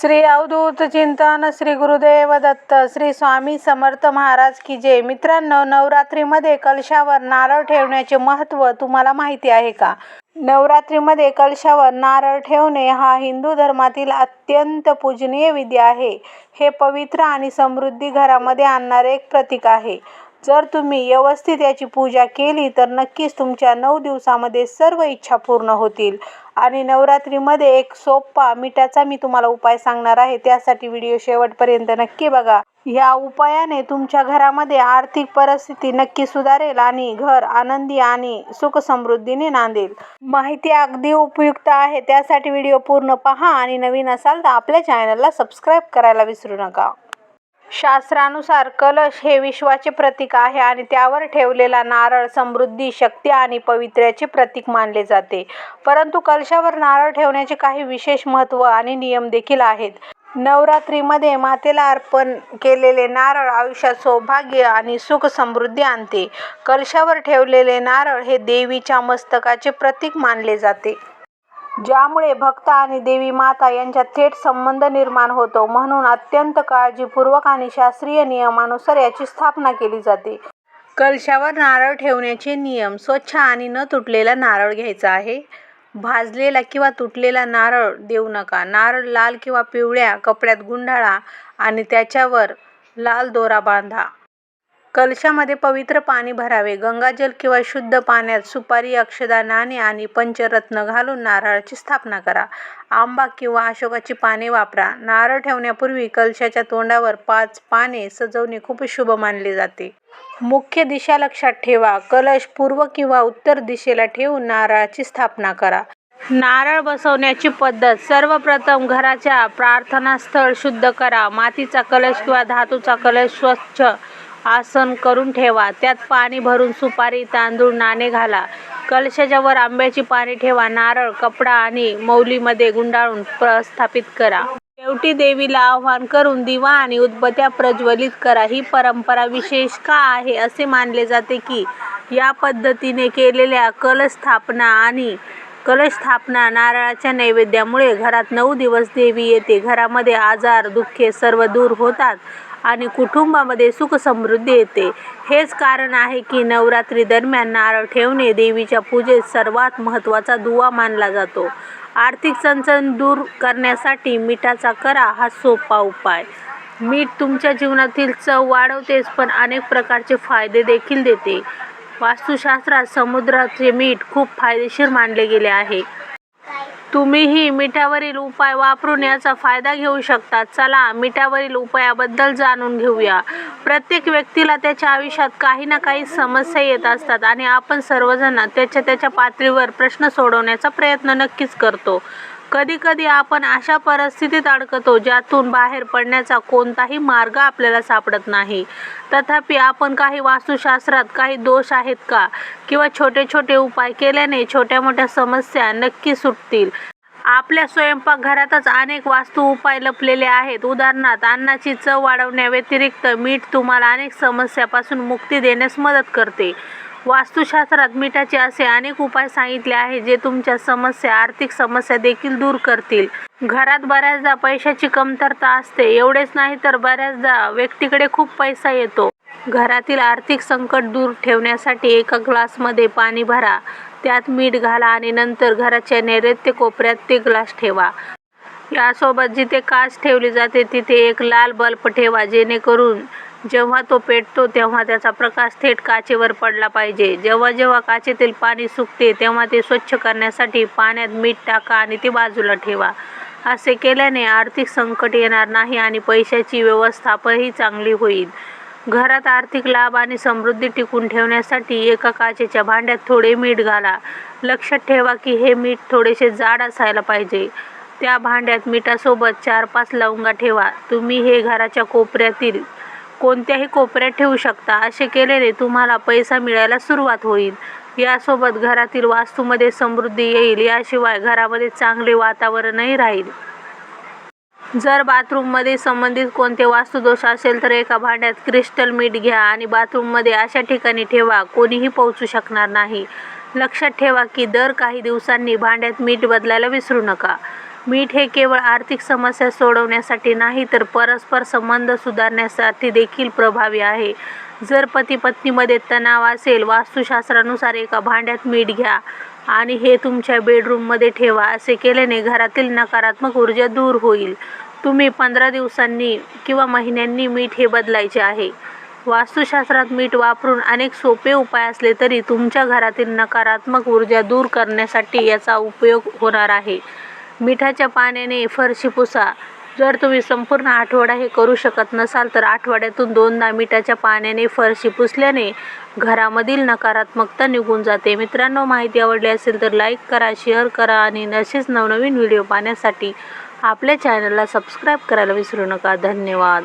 श्री अवधूत चिंतन श्री गुरुदेव दत्त श्री स्वामी समर्थ महाराज की जय. मित्रांनो नवरात्रीमध्ये कलशावर नारळ ठेवण्याचे महत्त्व तुम्हाला माहिती आहे का? नवरात्रीमध्ये कलशावर नारळ ठेवणे हा हिंदू धर्मातील अत्यंत पूजनीय विधी आहे. हे पवित्र आणि समृद्धी घरामध्ये आणणारे एक प्रतीक आहे. जर तुम्ही व्यवस्थित याची पूजा केली तर नक्कीच तुमच्या नऊ दिवसामध्ये सर्व इच्छा पूर्ण होतील. आणि नवरात्रीमध्ये एक सोपा मिठाचा मी तुम्हाला उपाय सांगणार आहे. त्यासाठी व्हिडिओ शेवटपर्यंत नक्की बघा. या उपायाने तुमच्या घरामध्ये आर्थिक परिस्थिती नक्की सुधारेल आणि घर आनंदी आणि सुख समृद्धीने नांदेल. माहिती अगदी उपयुक्त आहे. त्यासाठी व्हिडिओ पूर्ण पहा आणि नवीन असाल तर आपल्या चॅनलला सबस्क्राईब करायला विसरू नका. शास्त्रानुसार कलश हे विश्वाचे प्रतीक आहे आणि त्यावर ठेवलेला नारळ समृद्धी शक्ती आणि पवित्र्याचे प्रतीक मानले जाते. परंतु कलशावर नारळ ठेवण्याचे काही विशेष महत्त्व आणि नियम देखील आहेत. नवरात्रीमध्ये मातेला अर्पण केलेले नारळ आयुष्यात सौभाग्य आणि सुख समृद्धी आणते. कलशावर ठेवलेले नारळ हे देवीच्या मस्तकाचे प्रतीक मानले जाते. ज्यामुळे भक्त आणि देवी माता यांच्यात थेट संबंध निर्माण होतो. म्हणून अत्यंत काळजीपूर्वक आणि शास्त्रीय नियमानुसार याची स्थापना केली जाते. कलशावर नारळ ठेवण्याचे नियम स्वच्छ आणि न तुटलेला नारळ घ्यायचा आहे. भाजलेला किंवा तुटलेला नारळ देऊ नका. नारळ लाल किंवा पिवळ्या कपड्यात गुंडाळा आणि त्याच्यावर लाल दोरा बांधा. कलशामध्ये पवित्र पाणी भरावे. गंगाजल किंवा शुद्ध पाण्यात सुपारी अक्षदा नाणे आणि पंचरत्न घालून नारळाची स्थापना करा. आंबा किंवा अशोकाची पाने वापरा. नारळ ठेवण्यापूर्वी कलशाच्या तोंडावर पाच पाने सजवणे खूप शुभ मानले जाते. मुख्य दिशा लक्षात ठेवा. कलश पूर्व किंवा उत्तर दिशेला ठेवून नारळाची स्थापना करा. नारळ बसवण्याची पद्धत. सर्वप्रथम घराच्या प्रार्थनास्थळ शुद्ध करा. मातीचा कलश किंवा धातूचा कलश स्वच्छ आसन करून ठेवा. त्यात पाणी भरून सुपारी तांदूळ नाणे घाला. कलशाच्या वर आंब्याची पाने ठेवा. नारळ कपडा आणि मौलीमध्ये गुंडाळून प्रस्थापित करा. शेवटी देवीला आवाहन करून दिवा आणि उदबत्या प्रज्वलित करा. ही परंपरा विशेष का आहे असे मानले जाते की या पद्धतीने केलेल्या कलस्थापना आणि कलशस्थापना नारळाच्या नैवेद्यामुळे घरात नऊ दिवस देवी येते. घरामध्ये आजार दुःखे सर्व दूर होतात आणि कुटुंबामध्ये सुख समृद्धी येते. हेच कारण आहे की नवरात्री दरम्यान नारळ ठेवणे देवीच्या पूजेत सर्वात महत्त्वाचा दुवा मानला जातो. आर्थिक चणचण दूर करण्यासाठी मिठाचा करा हा सोपा उपाय. मीठ तुमच्या जीवनातील चव वाढवतेच पण अनेक प्रकारचे फायदे देखील देते. वास्तुशास्त्रात समुद्राचे मीठ खूप फायदेशीर मानले गेले आहे. तुम्हीही मिठावरील उपाय वापरून याचा फायदा घेऊ शकता. चला मिठावरील उपायाबद्दल जाणून घेऊया. प्रत्येक व्यक्तीला त्याच्या आयुष्यात काही ना काही समस्या येत असतात आणि आपण सर्वजण त्याच्या त्याच्या पातळीवर प्रश्न सोडवण्याचा प्रयत्न नक्कीच करतो. कधी कधी आपण अशा परिस्थितीत अडकतो ज्यातून बाहेर पडण्याचा कोणताही मार्ग आपल्याला सापडत नाही. तथापि आपण काही वास्तुशास्त्रात काही दोष आहेत का? किंवा छोटे छोटे उपाय केल्याने छोट्या मोठ्या समस्या नक्की सुटतील. आपल्या स्वयंपाकघरातच अनेक वास्तू उपाय लपलेले आहेत. उदाहरणार्थ अन्नाची चव वाढवण्याव्यतिरिक्त मीठ तुम्हाला अनेक समस्यापासून मुक्ती देण्यास मदत करते. वास्तुशास्त्रात मिठाचे असे अनेक उपाय सांगितले आहेत जे तुमच्या समस्या आर्थिक समस्या देखील दूर करतील. घरात बऱ्याचदा पैशाची कमतरता असते. एवढेच नाही तर बऱ्याचदा व्यक्तीकडे खूप पैसा येतो. घरातील आर्थिक संकट दूर ठेवण्यासाठी एका ग्लासमध्ये पाणी भरा. त्यात मीठ घाला आणि नंतर घराच्या नैऋत्य कोपऱ्यात ते ग्लास ठेवा. यासोबत जिथे काच ठेवली जाते तिथे एक लाल बल्ब ठेवा जेणेकरून जेव्हा तो पेटतो तेव्हा त्याचा प्रकाश थेट काचेवर पडला पाहिजे. जेव्हा जेव्हा काचेतील पाणी सुकते तेव्हा ते स्वच्छ करण्यासाठी पाण्यात मीठ टाका आणि ते बाजूला ठेवा. असे केल्याने आर्थिक संकट येणार नाही आणि पैशाची व्यवस्थापनही चांगली होईल. घरात आर्थिक लाभ आणि समृद्धी टिकून ठेवण्यासाठी एका काचेच्या भांड्यात थोडे मीठ घाला. लक्षात ठेवा की हे मीठ थोडेसे जाड असायला पाहिजे. त्या भांड्यात मिठासोबत चार पाच लवंगा ठेवा. तुम्ही हे घराच्या कोपऱ्यातील कोणत्याही कोपऱ्यात ठेवू शकता. असे केल्याने तुम्हाला पैसा मिळायला सुरुवात होईल. यासोबत घरातील वास्तूमध्ये समृद्धी येईल. याशिवाय घरामध्ये चांगले वातावरणही राहील. जर बाथरूममध्ये संबंधित कोणते वास्तुदोष असेल तर एका भांड्यात क्रिस्टल मीठ घ्या आणि बाथरूममध्ये अशा ठिकाणी ठेवा. कोणीही पोहोचू शकणार नाही. लक्षात ठेवा की दर काही दिवसांनी भांड्यात मीठ बदलायला विसरू नका. मीठ हे केवळ आर्थिक समस्या सोडवण्यासाठी नाही तर परस्पर संबंध सुधारण्यासाठी देखील प्रभावी आहे. जर पती पत्नीमध्ये तणाव असेल वास्तुशास्त्रानुसार एका भांड्यात मीठ घ्या आणि हे तुमच्या बेडरूममध्ये ठेवा असे केल्याने घरातील नकारात्मक ऊर्जा दूर होईल. तुम्ही पंधरा दिवसांनी किंवा महिन्यांनी मीठ हे बदलायचे आहे. वास्तुशास्त्रात मीठ वापरून अनेक सोपे उपाय असले तरी तुमच्या घरातील नकारात्मक ऊर्जा दूर करण्यासाठी याचा उपयोग होणार आहे. मिठाच्या पाण्याने फरशी पुसा. जर तुम्ही संपूर्ण आठवडा हे करू शकत नसाल तर आठवड्यातून दोनदा मिठाच्या पाण्याने फरशी पुसल्याने घरामधील नकारात्मकता निघून जाते. मित्रांनो माहिती आवडली असेल तर लाईक करा शेअर करा आणि असेच नवनवीन व्हिडिओ पाहण्यासाठी आपल्या चॅनलला सबस्क्राईब करायला विसरू नका. धन्यवाद.